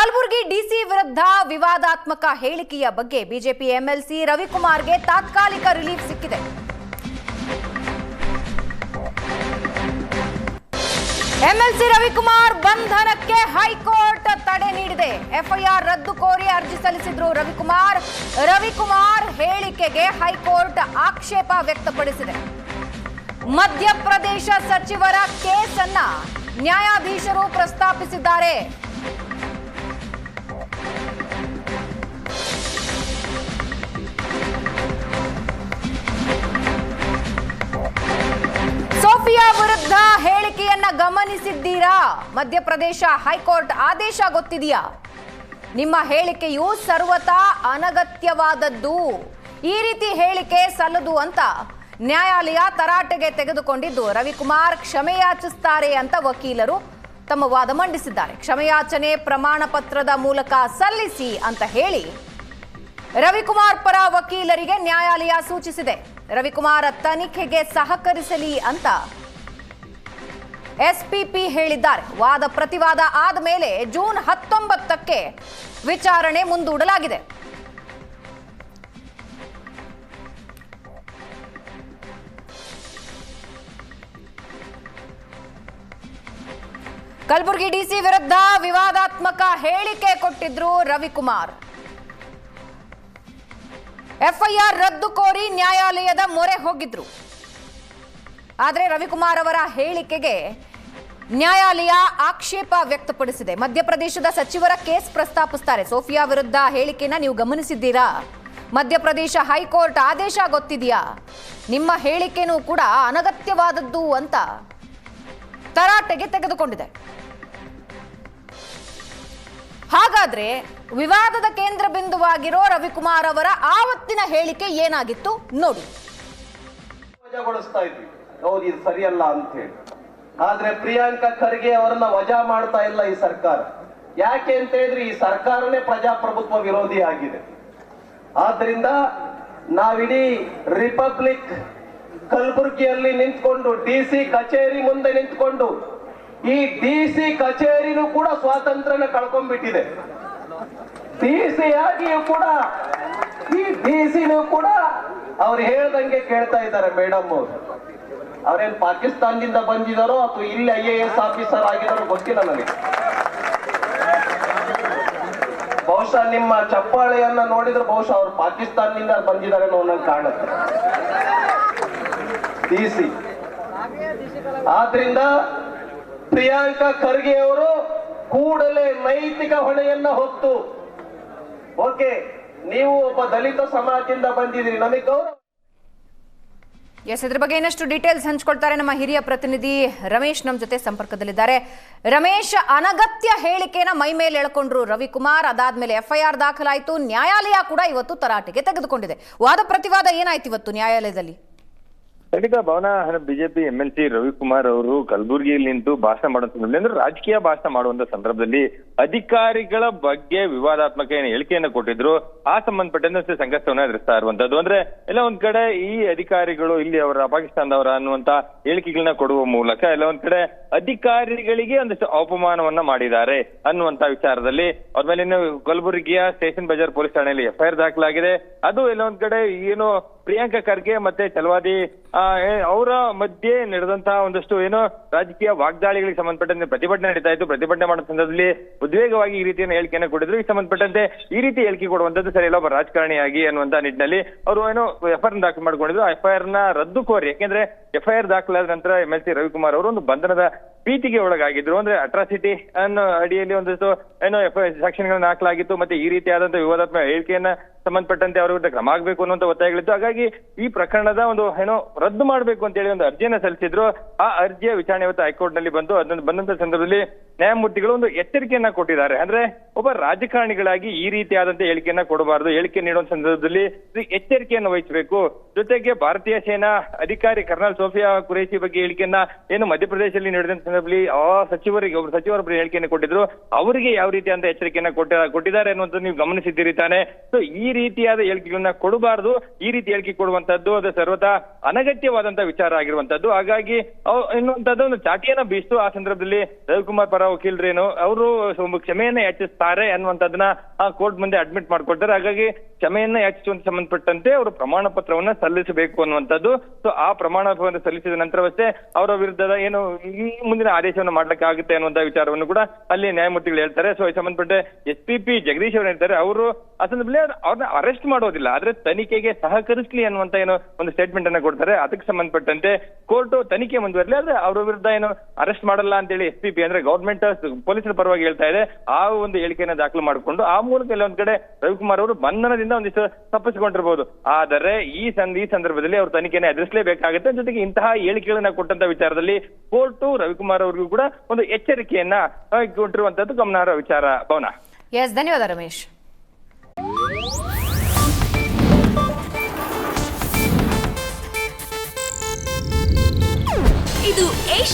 Kalaburagi DC ವಿರುದ್ಧ ವಿವಾದಾತ್ಮಕ ಹೇಳಿಕೆಯ ಬಗ್ಗೆ ಬಿಜೆಪಿ ಎಂಎಲ್ಸಿ ರವಿಕುಮಾರ್ಗೆ ತಾತ್ಕಾಲಿಕ ರಿಲೀಫ್ ಸಿಕ್ಕಿದೆ. ಎಂಎಲ್ಸಿ ರವಿಕುಮಾರ್ ಬಂಧನಕ್ಕೆ ಹೈಕೋರ್ಟ್ ತಡೆ ನೀಡಿದೆ. ಎಫ್ಐಆರ್ ರದ್ದು ಕೋರಿ ಅರ್ಜಿ ಸಲ್ಲಿಸಿದ್ರು ರವಿಕುಮಾರ್. ರವಿಕುಮಾರ್ ಹೇಳಿಕೆಗೆ ಹೈಕೋರ್ಟ್ ಆಕ್ಷೇಪ ವ್ಯಕ್ತಪಡಿಸಿದೆ. ಮಧ್ಯಪ್ರದೇಶ ಸಚಿವರ ಕೇಸನ್ನ ನ್ಯಾಯಾಧೀಶರು ಪ್ರಸ್ತಾಪಿಸಿದ್ದಾರೆ. ಗಮನಿಸಿದ್ದೀರಾ ಮಧ್ಯಪ್ರದೇಶ ಹೈಕೋರ್ಟ್ ಆದೇಶ ಗೊತ್ತಿದೆಯಾ? ನಿಮ್ಮ ಹೇಳಿಕೆಯು ಸರ್ವತಾ ಅನಗತ್ಯವಾದದ್ದು. ಈ ರೀತಿ ಹೇಳಿಕೆ ಸಲ್ಲದು ಅಂತ ನ್ಯಾಯಾಲಯ ತರಾಟೆಗೆ ತೆಗೆದುಕೊಂಡಿದ್ದು. ರವಿಕುಮಾರ್ ಕ್ಷಮೆಯಾಚಿಸ್ತಾರೆ ಅಂತ ವಕೀಲರು ತಮ್ಮ ವಾದ ಮಂಡಿಸಿದ್ದಾರೆ. ಕ್ಷಮೆಯಾಚನೆ ಪ್ರಮಾಣ ಪತ್ರದ ಮೂಲಕ ಸಲ್ಲಿಸಿ ಅಂತ ಹೇಳಿ ರವಿಕುಮಾರ್ ಪರ ವಕೀಲರಿಗೆ ನ್ಯಾಯಾಲಯ ಸೂಚಿಸಿದೆ. ರವಿಕುಮಾರ್ ತನಿಖೆಗೆ ಸಹಕರಿಸಲಿ ಅಂತ ಎಸ್ಪಿಪಿ ಹೇಳಿದ್ದಾರೆ. ವಾದ ಪ್ರತಿವಾದ ಆದ ಮೇಲೆ ಜೂನ್ ಹತ್ತೊಂಬತ್ತಕ್ಕೆ ವಿಚಾರಣೆ ಮುಂದೂಡಲಾಗಿದೆ. ಕಲಬುರಗಿ ಡಿಸಿ ವಿರುದ್ಧ ವಿವಾದಾತ್ಮಕ ಹೇಳಿಕೆ ಕೊಟ್ಟಿದ್ರು ರವಿಕುಮಾರ್. ಎಫ್ಐಆರ್ ರದ್ದು ಕೋರಿ ನ್ಯಾಯಾಲಯದ ಮೊರೆ ಹೋಗಿದ್ರು. ಆದರೆ ರವಿಕುಮಾರ್ ಅವರ ಹೇಳಿಕೆಗೆ ನ್ಯಾಯಾಲಯ ಆಕ್ಷೇಪ ವ್ಯಕ್ತಪಡಿಸಿದೆ. ಮಧ್ಯಪ್ರದೇಶದ ಸಚಿವರ ಕೇಸ್ ಪ್ರಸ್ತಾಪಿಸ್ತಾರೆ. ಸೋಫಿಯಾ ವಿರುದ್ಧ ಹೇಳಿಕೆನ ನೀವು ಗಮನಿಸಿದ್ದೀರಾ? ಮಧ್ಯಪ್ರದೇಶ ಹೈಕೋರ್ಟ್ ಆದೇಶ ಗೊತ್ತಿದೆಯಾ? ನಿಮ್ಮ ಹೇಳಿಕೆನೂ ಕೂಡ ಅನಗತ್ಯವಾದದ್ದು ಅಂತ ತರಾಟೆಗೆ ತೆಗೆದುಕೊಂಡಿದೆ. ಹಾಗಾದ್ರೆ ವಿವಾದದ ಕೇಂದ್ರ ಬಿಂದುವಾಗಿರೋ ರವಿಕುಮಾರ್ ಅವರ ಆವತ್ತಿನ ಹೇಳಿಕೆ ಏನಾಗಿತ್ತು? ನೋಡಿ. ಸರಿಯಲ್ಲ ಅಂತ ಹೇಳಿ. ಆದ್ರೆ ಪ್ರಿಯಾಂಕಾ ಖರ್ಗೆ ಅವರನ್ನ ವಜಾ ಮಾಡ್ತಾ ಇಲ್ಲ ಈ ಸರ್ಕಾರ. ಯಾಕೆ ಅಂತ ಹೇಳಿದ್ರೆ ಈ ಸರ್ಕಾರನೇ ಪ್ರಜಾಪ್ರಭುತ್ವ ವಿರೋಧಿ ಆಗಿದೆ. ಆದ್ರಿಂದ ನಾವಿಡೀ ರಿಪಬ್ಲಿಕ್ ಕಲಬುರಗಿಯಲ್ಲಿ ನಿಂತ್ಕೊಂಡು ಡಿ ಸಿ ಕಚೇರಿ ಮುಂದೆ ನಿಂತ್ಕೊಂಡು ಈ ಡಿ ಸಿ ಕಚೇರಿನೂ ಕೂಡ ಸ್ವಾತಂತ್ರ್ಯನ ಕಳ್ಕೊಂಡ್ಬಿಟ್ಟಿದೆ. ಡಿ ಸಿ ಆಗಿಯೂ ಕೂಡ, ಈ ಡಿ ಸಿನೂ ಕೂಡ ಅವ್ರು ಹೇಳ್ದಂಗೆ ಕೇಳ್ತಾ ಇದ್ದಾರೆ, ಮೇಡಮ್ ಅವರು. ಅವ್ರೇನ್ ಪಾಕಿಸ್ತಾನದಿಂದ ಬಂದಿದಾರೋ ಅಥವಾ ಇಲ್ಲಿ ಐ ಎ ಎಸ್ ಆಫೀಸರ್ ಆಗಿದಾರೋ ಗೊತ್ತಿಲ್ಲ ನನಗೆ. ಬಹುಶಃ ನಿಮ್ಮ ಚಪ್ಪಾಳೆಯನ್ನ ನೋಡಿದ್ರೆ ಬಹುಶಃ ಅವ್ರು ಪಾಕಿಸ್ತಾನದಿಂದ ಬಂದಿದ್ದಾರೆ ಅನ್ನೋ ನಂಗೆ ಕಾಣುತ್ತೆ. ಡಿಸಿ ಆದ್ರಿಂದ ಪ್ರಿಯಾಂಕಾ ಖರ್ಗೆ ಅವರು ಕೂಡಲೇ ನೈತಿಕ ಹೊಣೆಯನ್ನ ಹೊತ್ತು. ಓಕೆ, ನೀವು ಒಬ್ಬ ದಲಿತ ಸಮಾಜದಿಂದ ಬಂದಿದ್ದೀರಿ. ನಮಗೆ ಗೌರವ ಎಸ್, ಇದ್ರ ಬಗ್ಗೆ ಇನ್ನಷ್ಟು ಡೀಟೇಲ್ಸ್ ಹಂಚ್ಕೊಳ್ತಾರೆ ನಮ್ಮ ಹಿರಿಯ ಪ್ರತಿನಿಧಿ ರಮೇಶ್ ನಮ್ಮ ಜೊತೆ ಸಂಪರ್ಕದಲ್ಲಿದ್ದಾರೆ. ರಮೇಶ್, ಅನಗತ್ಯ ಹೇಳಿಕೆನ ಮೈ ಮೇಲೆ ಎಳ್ಕೊಂಡ್ರು ರವಿಕುಮಾರ್. ಅದಾದ್ಮೇಲೆ ಎಫ್ಐಆರ್ ದಾಖಲಾಯಿತು. ನ್ಯಾಯಾಲಯ ಕೂಡ ಇವತ್ತು ತರಾಟೆಗೆ ತೆಗೆದುಕೊಂಡಿದೆ. ವಾದ ಪ್ರತಿವಾದ ಏನಾಯ್ತು ಇವತ್ತು ನ್ಯಾಯಾಲಯದಲ್ಲಿ? ಖಂಡಿತ ಭವನ BJP M L C Ravikumar ಅವರು ಕಲಬುರಗಿಯಲ್ಲಿ ನಿಂತು ಭಾಷಣ ಮಾಡುವಂತ ಅಂದ್ರೆ ರಾಜಕೀಯ ಭಾಷಣ ಮಾಡುವಂತ ಸಂದರ್ಭದಲ್ಲಿ ಅಧಿಕಾರಿಗಳ ಬಗ್ಗೆ ವಿವಾದಾತ್ಮಕ ಏನು ಹೇಳಿಕೆಯನ್ನು ಕೊಟ್ಟಿದ್ರು. ಆ ಸಂಬಂಧಪಟ್ಟಂತೆ ಸಂಘರ್ಷವನ್ನ ಎದುರಿಸ್ತಾ ಇರುವಂತದ್ದು. ಅಂದ್ರೆ ಎಲ್ಲ ಒಂದ್ ಕಡೆ ಈ ಅಧಿಕಾರಿಗಳು ಇಲ್ಲಿ ಅವರ, ಪಾಕಿಸ್ತಾನದವರ ಅನ್ನುವಂತ ಹೇಳಿಕೆಗಳನ್ನ ಕೊಡುವ ಮೂಲಕ ಎಲ್ಲ ಒಂದ್ ಕಡೆ ಅಧಿಕಾರಿಗಳಿಗೆ ಒಂದಷ್ಟು ಅವಮಾನವನ್ನ ಮಾಡಿದ್ದಾರೆ ಅನ್ನುವಂತ ವಿಚಾರದಲ್ಲಿ. ಅವ್ರ ಮೇಲೆ ಕಲಬುರಗಿಯ ಸ್ಟೇಷನ್ ಬಜಾರ್ ಪೊಲೀಸ್ ಠಾಣೆಯಲ್ಲಿ ಎಫ್ಐಆರ್ ದಾಖಲಾಗಿದೆ. ಅದು ಎಲ್ಲ ಒಂದ್ ಕಡೆ ಏನು ಪ್ರಿಯಾಂಕಾ ಖರ್ಗೆ ಮತ್ತೆ ಚಲವಾದಿ ಅವರ ಮಧ್ಯೆ ನಡೆದಂತಹ ಒಂದಷ್ಟು ಏನೋ ರಾಜಕೀಯ ವಾಗ್ದಾಳಿಗಳಿಗೆ ಸಂಬಂಧಪಟ್ಟಂತೆ ಪ್ರತಿಭಟನೆ ನಡೀತಾ ಇತ್ತು. ಪ್ರತಿಭಟನೆ ಮಾಡುವ ಸಂದರ್ಭದಲ್ಲಿ ಉದ್ವೇಗವಾಗಿ ಈ ರೀತಿಯ ಹೇಳಿಕೆಯನ್ನು ಕೊಟ್ಟಿದ್ರು. ಈ ಸಂಬಂಧಪಟ್ಟಂತೆ ಈ ರೀತಿ ಹೇಳಿಕೆ ಕೊಡುವಂತದ್ದು ಸರಿ ಇಲ್ಲ ಒಬ್ಬ ರಾಜಕಾರಣಿಯಾಗಿ ಅನ್ನುವಂತ ನಿಟ್ಟಿನಲ್ಲಿ ಅವರು ಏನೋ ಎಫ್ಐಆರ್ ದಾಖಲು ಮಾಡ್ಕೊಂಡಿದ್ರು. ಎಫ್ಐಆರ್ನ ರದ್ದು ಕೋರಿ ಯಾಕೆಂದ್ರೆ ಎಫ್ಐಆರ್ ದಾಖಲಾದ ನಂತರ ಎಂ ಎಲ್ ಸಿ ರವಿಕುಮಾರ್ ಅವರು ಒಂದು ಬಂಧನದ ಪ್ರೀತಿಗೆ ಒಳಗಾಗಿದ್ರು. ಅಂದ್ರೆ ಅಟ್ರಾಸಿಟಿ ಅನ್ನೋ ಅಡಿಯಲ್ಲಿ ಒಂದಷ್ಟು ಏನೋ ಸೆಕ್ಷನ್ ಗಳನ್ನ ಹಾಕಲಾಗಿತ್ತು. ಮತ್ತೆ ಈ ರೀತಿಯಾದಂತಹ ವಿವಾದಾತ್ಮಕ ಹೇಳಿಕೆಯನ್ನ ಸಂಬಂಧಪಟ್ಟಂತೆ ಅವರ ವಿರುದ್ಧ ಕ್ರಮ ಆಗಬೇಕು ಅನ್ನುವಂತ ಒತ್ತಾಯಗಳಿತ್ತು. ಹಾಗಾಗಿ ಈ ಪ್ರಕರಣದ ಒಂದು ಏನೋ ರದ್ದು ಮಾಡಬೇಕು ಅಂತ ಹೇಳಿ ಒಂದು ಅರ್ಜಿಯನ್ನ ಸಲ್ಲಿಸಿದ್ರು. ಆ ಅರ್ಜಿಯ ವಿಚಾರಣೆ ಇವತ್ತು ಹೈಕೋರ್ಟ್ನಲ್ಲಿ ಬಂದು ಅದನ್ನು ಬಂದಂತ ಸಂದರ್ಭದಲ್ಲಿ ನ್ಯಾಯಮೂರ್ತಿಗಳು ಒಂದು ಎಚ್ಚರಿಕೆಯನ್ನ ಕೊಟ್ಟಿದ್ದಾರೆ. ಅಂದ್ರೆ ಒಬ್ಬ ರಾಜಕಾರಣಿಗಳಾಗಿ ಈ ರೀತಿಯಾದಂತ ಹೇಳಿಕೆಯನ್ನ ಕೊಡಬಾರದು, ಹೇಳಿಕೆ ನೀಡುವ ಸಂದರ್ಭದಲ್ಲಿ ಎಚ್ಚರಿಕೆಯನ್ನ ವಹಿಸಬೇಕು. ಜೊತೆಗೆ ಭಾರತೀಯ ಸೇನಾ ಅಧಿಕಾರಿ ಕರ್ನಲ್ ಸೋಫಿಯಾ ಕುರೇಶಿ ಬಗ್ಗೆ ಹೇಳಿಕೆಯನ್ನ ಏನು ಮಧ್ಯಪ್ರದೇಶದಲ್ಲಿ ನಡೆದಂತ ಸಂದರ್ಭದಲ್ಲಿ ಆ ಸಚಿವರಿಗೆ ಒಬ್ಬರು ಸಚಿವರೊಬ್ಬರು ಹೇಳಿಕೆಯನ್ನು ಕೊಟ್ಟಿದ್ರು. ಅವರಿಗೆ ಯಾವ ರೀತಿಯಾದ ಎಚ್ಚರಿಕೆಯನ್ನ ಕೊಟ್ಟ, ಕೊಟ್ಟಿದ್ದಾರೆ ಅನ್ನುವಂಥದ್ದು ನೀವು ಗಮನಿಸಿದ್ದೀರಿ ತಾನೆ. ಸೊ ಈ ರೀತಿಯಾದ ಹೇಳಿಕೆಗಳನ್ನ ಕೊಡಬಾರದು. ಈ ರೀತಿ ಹೇಳಿಕೆ ಕೊಡುವಂತದ್ದು ಅದು ಸರ್ವತಾ ಅನಗತ್ಯವಾದಂತಹ ವಿಚಾರ ಆಗಿರುವಂತದ್ದು ಹಾಗಾಗಿ ಅವ್- ಒಂದು ಚಾಟಿಯನ್ನ ಬೀಸ್ತು. ಆ ಸಂದರ್ಭದಲ್ಲಿ ರವಿಕುಮಾರ್ ಪರ ವಕೀಲರೇನು, ಅವರು ಕ್ಷಮೆಯನ್ನ ಯಾಚಿಸ್ತಾರೆ ಅನ್ನುವಂಥದ್ದನ್ನ ಆ ಕೋರ್ಟ್ ಮುಂದೆ ಅಡ್ಮಿಟ್ ಮಾಡ್ಕೊಳ್ತಾರೆ ಹಾಗಾಗಿ ಕ್ಷಮೆಯನ್ನ ಯಾಚಿಸುವಂತ ಸಂಬಂಧಪಟ್ಟಂತೆ ಅವರು ಪ್ರಮಾಣ ಪತ್ರವನ್ನ ಸಲ್ಲಿಸಬೇಕು ಅನ್ನುವಂಥದ್ದು ಸೊ ಆ ಪ್ರಮಾಣ ಪತ್ರ ಸಲ್ಲಿಸಿದ ನಂತರವಷ್ಟೇ ಅವರ ವಿರುದ್ಧದ ಏನು ಈ ಮುಂದಿನ ಆದೇಶವನ್ನು ಮಾಡ್ಲಿಕ್ಕೆ ಆಗುತ್ತೆ ಅನ್ನುವಂತ ವಿಚಾರವನ್ನು ಕೂಡ ಅಲ್ಲಿ ನ್ಯಾಯಮೂರ್ತಿಗಳು ಹೇಳ್ತಾರೆ. ಸೊ ಈ ಸಂಬಂಧಪಟ್ಟ ಎಸ್ ಪಿ ಪಿ ಜಗದೀಶ್ ಅವರು ಹೇಳ್ತಾರೆ. ಅವರು ಆ ಸಂದರ್ಭದಲ್ಲಿ ಅವ್ರನ್ನ ಅರೆಸ್ಟ್ ಮಾಡೋದಿಲ್ಲ. ಆದ್ರೆ ತನಿಖೆಗೆ ಸಹಕರಿಸಲಿ ಅನ್ನುವಂತ ಏನು ಒಂದು ಸ್ಟೇಟ್ಮೆಂಟ್ ಅನ್ನ ಕೊಡ್ತಾರೆ. ಅದಕ್ಕೆ ಸಂಬಂಧಪಟ್ಟಂತೆ ಕೋರ್ಟ್ ತನಿಖೆ ಮುಂದುವರಲಿ. ಆದ್ರೆ ಅವರ ವಿರುದ್ಧ ಏನು ಅರೆಸ್ಟ್ ಮಾಡಲ್ಲ ಅಂತೇಳಿ ಎಸ್ ಪಿ ಅಂದ್ರೆ ಗೌರ್ಮೆಂಟ್ ಪೊಲೀಸರ ಪರವಾಗಿ ಹೇಳ್ತಾ ಇದೆ. ಆ ಒಂದು ಹೇಳಿಕೆಯನ್ನ ದಾಖಲು ಮಾಡಿಕೊಂಡು ಆ ಮೂಲಕ ಎಲ್ಲ ಒಂದ್ ಕಡೆ ರವಿಕುಮಾರ್ ಅವರು ಬಂಧನದಿಂದ ಒಂದಿಷ್ಟು ತಪ್ಪಿಸಿಕೊಂಡಿರ್ಬಹುದು ಆದರೆ ಈ ಈ ಸಂದರ್ಭದಲ್ಲಿ ಅವರು ತನಿಖೆನ ಎದುರಿಸಲೇಬೇಕಾಗುತ್ತೆ. ಜೊತೆಗೆ ಇಂತಹ ಹೇಳಿಕೆಗಳನ್ನ ಕೊಟ್ಟಂತ ವಿಚಾರದಲ್ಲಿ ಕೋರ್ಟ್ ರವಿಕುಮಾರ್ ಅವರಿಗೂ ಕೂಡ ಒಂದು ಎಚ್ಚರಿಕೆಯನ್ನ ಕೊಟ್ಟಿರುವಂತದ್ದು ಗಮನಾರ್ಹ ವಿಚಾರ. ಭವನ. ಎಸ್ ಧನ್ಯವಾದ ರಮೇಶ್.